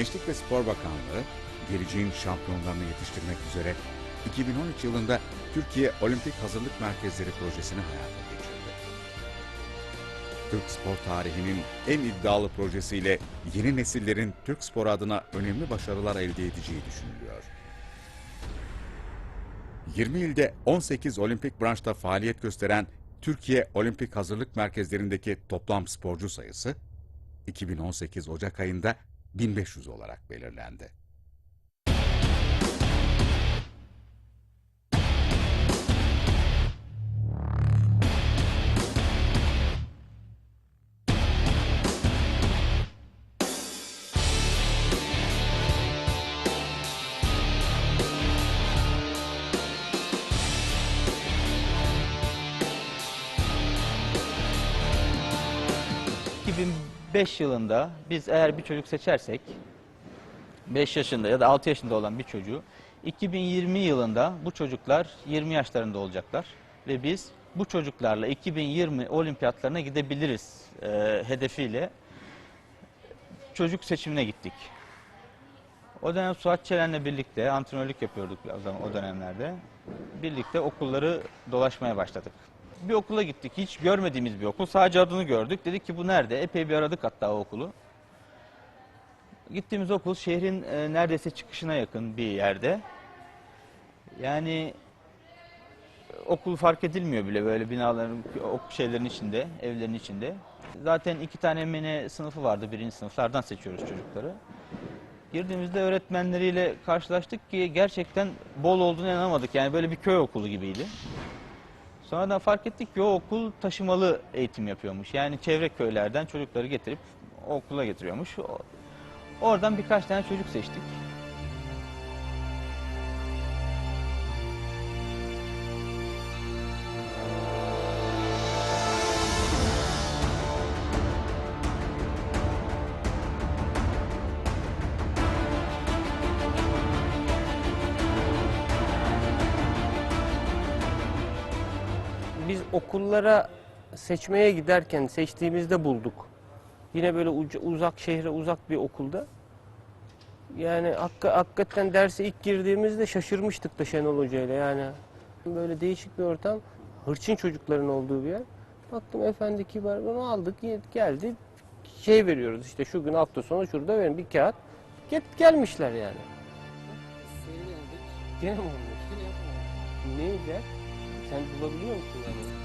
Gençlik ve Spor Bakanlığı, geleceğin şampiyonlarını yetiştirmek üzere 2013 yılında Türkiye Olimpik Hazırlık Merkezleri projesini hayata geçirdi. Türk spor tarihinin en iddialı projesiyle yeni nesillerin Türk spor adına önemli başarılar elde edeceği düşünülüyor. 20 ilde 18 olimpik branşta faaliyet gösteren Türkiye Olimpik Hazırlık Merkezlerindeki toplam sporcu sayısı 2018 Ocak ayında 1500 olarak belirlendi. Ee, 2005 yılında biz eğer bir çocuk seçersek 5 yaşında ya da 6 yaşında olan bir çocuğu 2020 yılında bu çocuklar 20 yaşlarında olacaklar ve biz bu çocuklarla 2020 olimpiyatlarına gidebiliriz e, hedefiyle çocuk seçimine gittik. O dönem Suat Çelen'le birlikte antrenörlük yapıyorduk o zaman o dönemlerde. Birlikte okulları dolaşmaya başladık. Bir okula gittik. Hiç görmediğimiz bir okul. Sadece adını gördük. Dedik ki bu nerede? Epey bir aradık hatta o okulu. Gittiğimiz okul şehrin e, neredeyse çıkışına yakın bir yerde. Yani e, okul fark edilmiyor bile böyle binaların, ok şeylerin içinde, evlerin içinde. Zaten iki tane mene sınıfı vardı birinci sınıflardan seçiyoruz çocukları. Girdiğimizde öğretmenleriyle karşılaştık ki gerçekten bol olduğunu inanamadık. Yani böyle bir köy okulu gibiydi. Sonradan fark ettik ki o okul taşımalı eğitim yapıyormuş. Yani çevre köylerden çocukları getirip okula getiriyormuş. Oradan birkaç tane çocuk seçtik. Okullara seçmeye giderken seçtiğimizde bulduk. Yine böyle uzak şehre uzak bir okulda. Yani hakka- hakikaten derse ilk girdiğimizde şaşırmıştık da Şenol Hoca ile yani. Böyle değişik bir ortam. Hırçın çocukların olduğu bir yer. Baktım efendi kibar bunu aldık geldi. Şey veriyoruz işte şu gün hafta sonu şurada verin bir kağıt. Get gelmişler yani. Gene mi olmuş? Neydi? Sen bulabiliyor musun yani?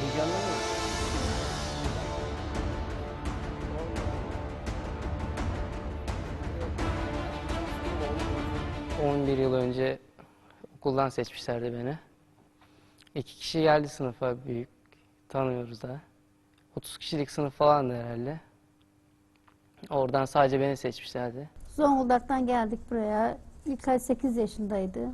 Heyecanlı mı? 11 yıl önce okuldan seçmişlerdi beni. İki kişi geldi sınıfa büyük. Tanıyoruz da. 30 kişilik sınıf falandı herhalde. Oradan sadece beni seçmişlerdi. Zonguldak'tan geldik buraya. İlkay 8 yaşındaydı.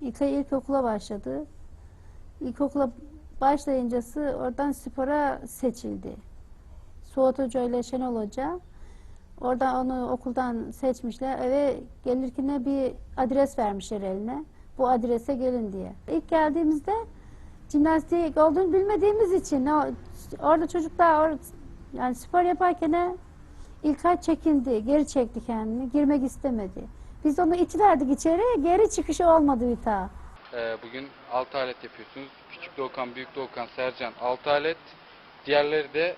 İlkay ilkokula başladı. İlkokula başlayıncası oradan spora seçildi. Suat Hoca ile Şenol Hoca. Oradan onu okuldan seçmişler. Eve gelirken bir adres vermişler eline. Bu adrese gelin diye. İlk geldiğimizde jimnastik olduğunu bilmediğimiz için orada çocuklar or- yani spor yaparken İlkay çekindi, geri çekti kendini, girmek istemedi. Biz onu itilerdik içeri, geri çıkışı olmadı bir daha. Ee, bugün 6 alet yapıyorsunuz. Küçük Doğukan, Büyük Doğukan, Sercan 6 alet. Diğerleri de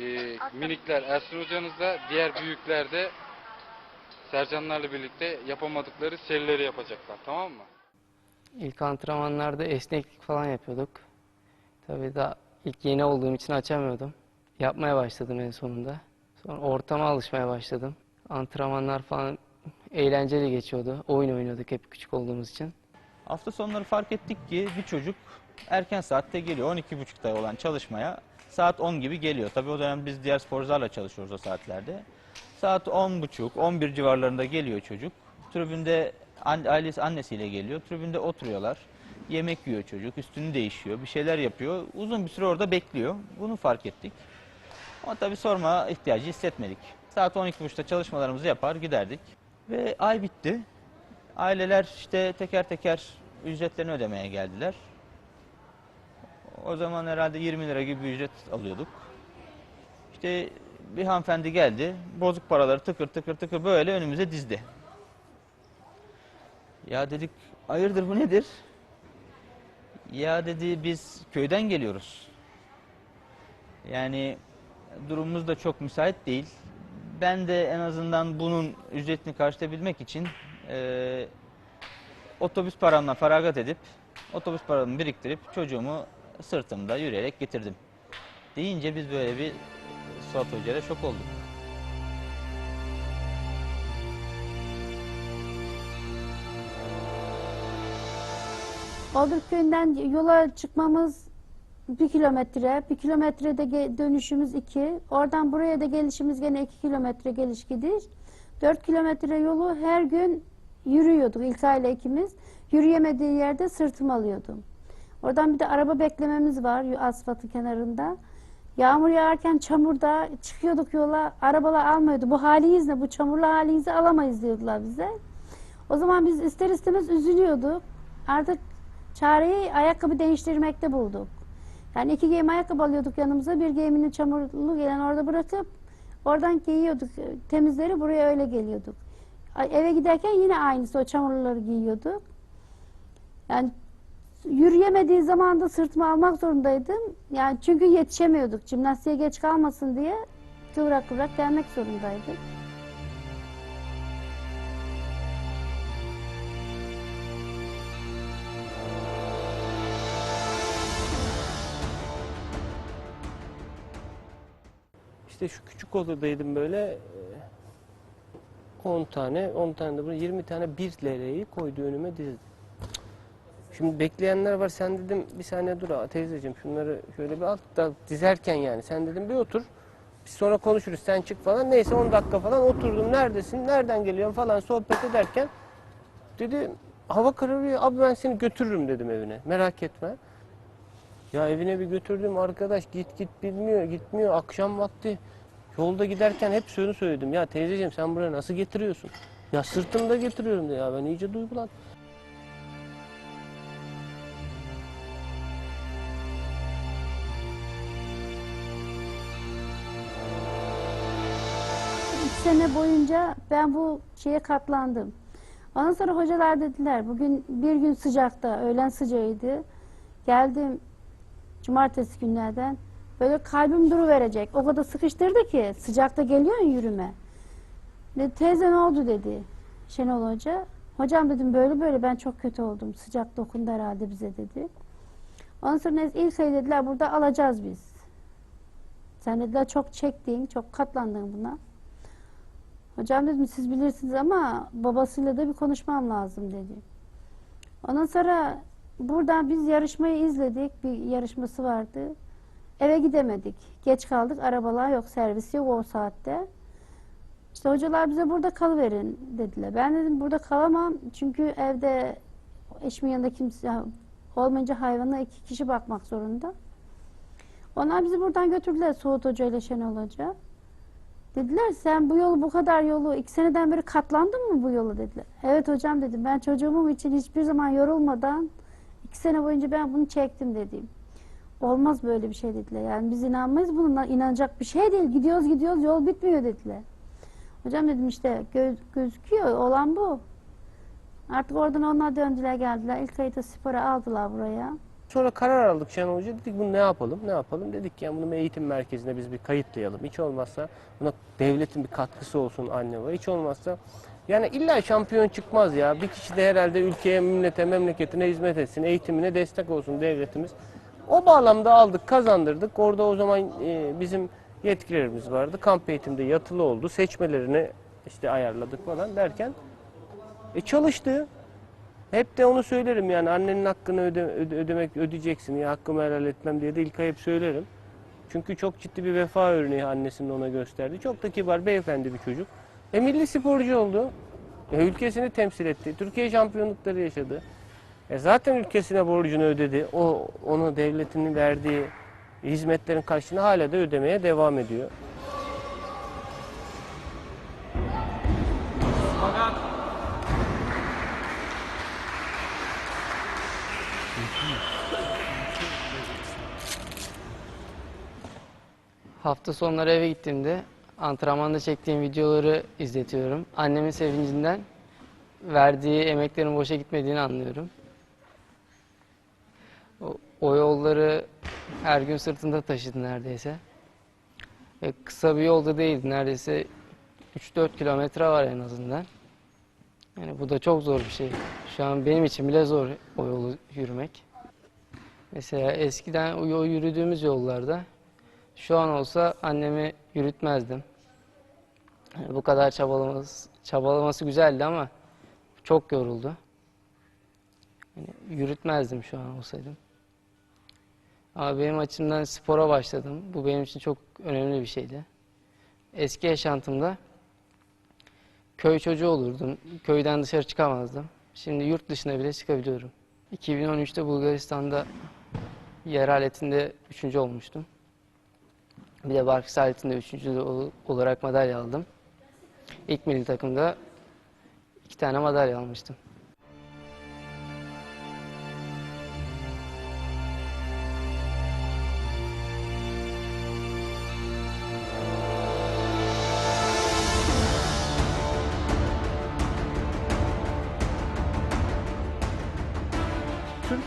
e, minikler Ersin hocanızla, diğer büyükler de Sercanlarla birlikte yapamadıkları serileri yapacaklar. Tamam mı? İlk antrenmanlarda esneklik falan yapıyorduk. Tabii da ilk yeni olduğum için açamıyordum. Yapmaya başladım en sonunda. Sonra ortama alışmaya başladım. Antrenmanlar falan eğlenceli geçiyordu. Oyun oynuyorduk hep küçük olduğumuz için. Hafta sonları fark ettik ki bir çocuk erken saatte geliyor. 12.30'da olan çalışmaya saat 10 gibi geliyor. Tabii o dönem biz diğer sporcularla çalışıyoruz o saatlerde. Saat 10.30, 11 civarlarında geliyor çocuk. Tribünde ailesi annesiyle geliyor. Tribünde oturuyorlar. Yemek yiyor çocuk, üstünü değişiyor, bir şeyler yapıyor. Uzun bir süre orada bekliyor. Bunu fark ettik. Ama tabii sorma ihtiyacı hissetmedik. Saat 12.30'da çalışmalarımızı yapar giderdik. Ve ay bitti. Aileler işte teker teker ücretlerini ödemeye geldiler. O zaman herhalde 20 lira gibi bir ücret alıyorduk. İşte bir hanımefendi geldi. Bozuk paraları tıkır tıkır tıkır böyle önümüze dizdi. Ya dedik hayırdır bu nedir? Ya dedi biz köyden geliyoruz. Yani durumumuz da çok müsait değil. Ben de en azından bunun ücretini karşılayabilmek için eee, otobüs paramla feragat edip otobüs paramı biriktirip çocuğumu sırtımda yürüyerek getirdim. Deyince biz böyle bir Suat Hoca'yla şok olduk. Olduk köyünden yola çıkmamız bir kilometre, bir kilometrede dönüşümüz iki. Oradan buraya da gelişimiz gene iki kilometre geliş gidiş. Dört kilometre yolu her gün yürüyorduk İlkay ile ikimiz. Yürüyemediği yerde sırtım alıyordum. Oradan bir de araba beklememiz var asfaltın kenarında. Yağmur yağarken çamurda çıkıyorduk yola. Arabalar almıyordu. Bu haliniz ne? Bu çamurlu halinizi alamayız diyordular bize. O zaman biz ister istemez üzülüyorduk. Artık çareyi ayakkabı değiştirmekte bulduk. Yani iki giyim ayakkabı alıyorduk yanımıza. Bir giyimini çamurlu gelen orada bırakıp oradan giyiyorduk. Temizleri buraya öyle geliyorduk. Eve giderken yine aynısı o çamurluları giyiyorduk. Yani yürüyemediği zaman da sırtıma almak zorundaydım. Yani çünkü yetişemiyorduk. Jimnastiğe geç kalmasın diye kıvrak kıvrak gelmek zorundaydık. İşte şu küçük odadaydım böyle. E, 10 tane, 10 tane de bunu 20 tane 1 lirayı koydu önüme dizdi. Şimdi bekleyenler var. Sen dedim bir saniye dur teyzeciğim şunları şöyle bir al da dizerken yani. Sen dedim bir otur. Biz sonra konuşuruz. Sen çık falan. Neyse 10 dakika falan oturdum. Neredesin? Nereden geliyorsun falan sohbet ederken dedi hava kararıyor. Abi ben seni götürürüm dedim evine. Merak etme. Ya evine bir götürdüm arkadaş git git bilmiyor gitmiyor akşam vakti yolda giderken hep şunu söyledim ya teyzeciğim sen buraya nasıl getiriyorsun? Ya sırtımda getiriyorum diye ya ben iyice duygulandım. Sene boyunca ben bu şeye katlandım. Ondan sonra hocalar dediler bugün bir gün sıcakta, öğlen sıcağıydı. Geldim cumartesi günlerden. Böyle kalbim duru verecek. O kadar sıkıştırdı ki sıcakta geliyor yürüme. Dedi, teyze ne oldu dedi Şenol Hoca. Hocam dedim böyle böyle ben çok kötü oldum. Sıcak dokundu herhalde bize dedi. Ondan sonra ilk şey dediler burada alacağız biz. Sen dediler çok çektin, çok katlandın buna. Hocam dedim siz bilirsiniz ama babasıyla da bir konuşmam lazım dedi. Ondan sonra buradan biz yarışmayı izledik. Bir yarışması vardı. Eve gidemedik. Geç kaldık. Arabalar yok, servis yok o saatte. İşte hocalar bize burada kalıverin dediler. Ben dedim burada kalamam. Çünkü evde eşimin yanında kimse olmayınca hayvana iki kişi bakmak zorunda. Onlar bizi buradan götürdüler Suat Hoca ile Şenol Hoca. Dediler sen bu yolu bu kadar yolu iki seneden beri katlandın mı bu yolu dediler. Evet hocam dedim ben çocuğumum için hiçbir zaman yorulmadan iki sene boyunca ben bunu çektim dedim. Olmaz böyle bir şey dediler. Yani biz inanmayız bununla inanacak bir şey değil. Gidiyoruz gidiyoruz yol bitmiyor dediler. Hocam dedim işte gö- gözüküyor olan bu. Artık oradan onlar döndüler geldiler. İlk ayda spora aldılar buraya. Sonra karar aldık Şenol Hoca dedik bunu ne yapalım ne yapalım dedik ya bunu bir eğitim merkezine biz bir kayıtlayalım. Hiç olmazsa buna devletin bir katkısı olsun anne baba. Hiç olmazsa yani illa şampiyon çıkmaz ya. Bir kişi de herhalde ülkeye, millete, memleketine hizmet etsin. Eğitimine destek olsun devletimiz. O bağlamda aldık, kazandırdık. Orada o zaman e, bizim yetkilerimiz vardı. Kamp eğitimde yatılı oldu. Seçmelerini işte ayarladık falan derken e çalıştı. Hep de onu söylerim yani annenin hakkını öde, öde- ödemek ödeyeceksin ya hakkımı helal etmem diye de İlkay hep söylerim. Çünkü çok ciddi bir vefa örneği annesinin ona gösterdi. Çok da kibar beyefendi bir çocuk. E milli sporcu oldu. E, ülkesini temsil etti. Türkiye şampiyonlukları yaşadı. E, zaten ülkesine borcunu ödedi. O onu devletinin verdiği hizmetlerin karşılığını hala da ödemeye devam ediyor. Hafta sonları eve gittiğimde Antrenmanda çektiğim videoları izletiyorum. Annemin sevincinden verdiği emeklerin boşa gitmediğini anlıyorum. O, o yolları her gün sırtında taşıdı neredeyse. Ve kısa bir yolda değildi. Neredeyse 3-4 kilometre var en azından. Yani bu da çok zor bir şey. Şu an benim için bile zor o yolu yürümek. Mesela eskiden o yürüdüğümüz yollarda şu an olsa annemi yürütmezdim. Yani bu kadar çabalaması, çabalaması güzeldi ama çok yoruldu. Yani yürütmezdim şu an olsaydım. Ama benim açımdan spora başladım. Bu benim için çok önemli bir şeydi. Eski yaşantımda köy çocuğu olurdum. Köyden dışarı çıkamazdım. Şimdi yurt dışına bile çıkabiliyorum. 2013'te Bulgaristan'da yer aletinde üçüncü olmuştum. Bir de Barkis aletinde üçüncü olarak madalya aldım. İlk milli takımda iki tane madalya almıştım.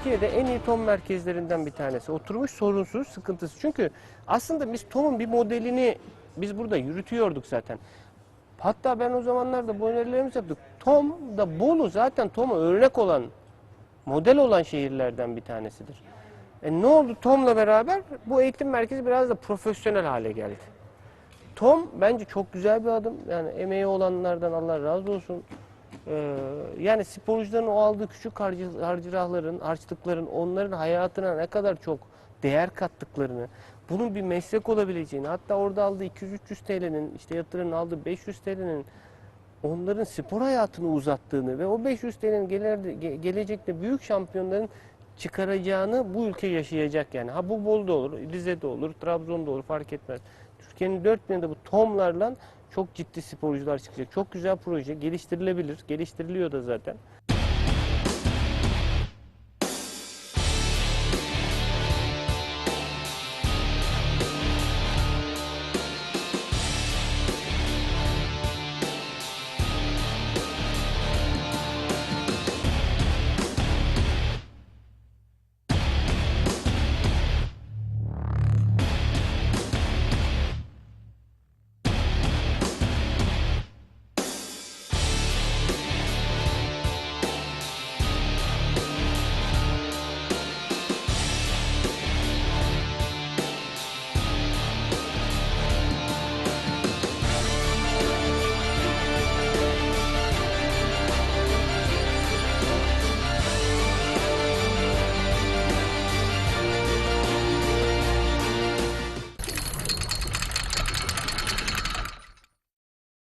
Türkiye'de en iyi tom merkezlerinden bir tanesi. Oturmuş sorunsuz, sıkıntısı. Çünkü aslında biz tomun bir modelini biz burada yürütüyorduk zaten. Hatta ben o zamanlarda bu önerilerimizi yaptık. Tom da Bolu zaten Tom'a örnek olan, model olan şehirlerden bir tanesidir. E ne oldu Tom'la beraber? Bu eğitim merkezi biraz da profesyonel hale geldi. Tom bence çok güzel bir adım. Yani emeği olanlardan Allah razı olsun. Ee, yani sporcuların o aldığı küçük harcı, harcırahların, harçlıkların onların hayatına ne kadar çok değer kattıklarını, bunun bir meslek olabileceğini, hatta orada aldığı 200-300 TL'nin, işte yatırının aldığı 500 TL'nin onların spor hayatını uzattığını ve o 500 TL'nin gelecekte büyük şampiyonların çıkaracağını bu ülke yaşayacak yani. Ha bu Bolu'da olur, Rize'de olur, Trabzon'da olur fark etmez. Türkiye'nin dört yanında bu tomlarla çok ciddi sporcular çıkacak. Çok güzel proje, geliştirilebilir, geliştiriliyor da zaten.